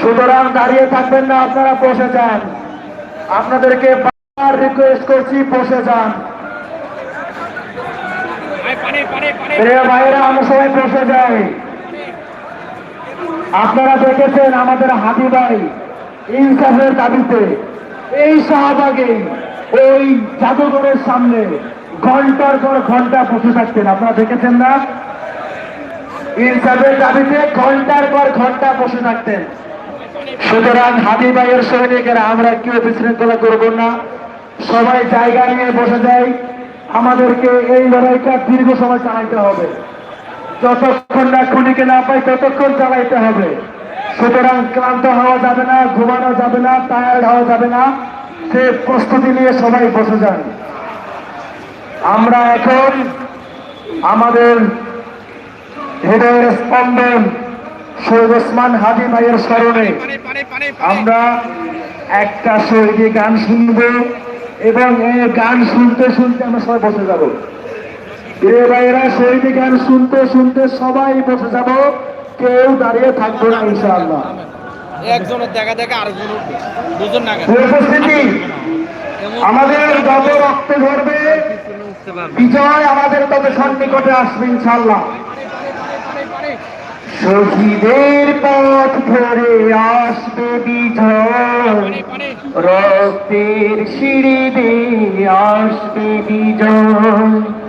সুতরাং দাঁড়িয়ে থাকবেন না, আপনারা বসে যান। আপনাদেরকে বারবার রিকোয়েস্ট করছি, বসে যান। ভাইরা আমরা সবাই বসে যাই আপনারা দেখেছেন আমাদের হাতি ভাই ইনসাফের দাবিতে এই শাহবাগে ওই জাদুঘরের সামনে ঘণ্টার পর ঘণ্টা বসে থাকতেন। আপনারা দেখেছেন না? ইনসাফের দাবিতে ঘণ্টার পর ঘণ্টা বসে থাকতেন। সুতরাং হাদি ভাইয়ের সৈনিকেরা আমরা কেউ বিশৃঙ্খলা করব না। সবাই জায়গা নিয়ে বসে যাই। আমাদেরকে এই লড়াইটা দীর্ঘ সময় চালাইতে হবে। যতক্ষণ না খুনিকে না পাই, ততক্ষণ চালাইতে হবে। সুতরাং ক্লান্ত হওয়া যাবে না, ঘুমানো যাবে না টায়ার্ড হওয়া যাবে না। সে প্রস্তুতি নিয়ে সবাই বসে যান। আমরা এখন আমাদের হৃদয়ের স্পন্দন শহীদ ওসমান হাদি ভাইয়ের স্মরণে আমরা একটা শহীদি গান শুনব এবং এই গান শুনতে শুনতে আমরা সবাই বসে যাব। প্রিয় ভাইয়েরা শহীদি গান শুনতে শুনতে সবাই বসে যাব। কেউ দাঁড়িয়ে থাকব না ইনশাআল্লাহ। একজনের দেখা দেখা আরেকজন দুজন না উপস্থিতি? আমাদের যত রক্তে ধরবে বিজয় আমাদের তত সন্নিকটে আসবে ইনশাল্লাহ শহীদের পথ ধরে আসবে বিজয়। রক্তের সিঁড়ি দিয়ে আসবে বিজয়।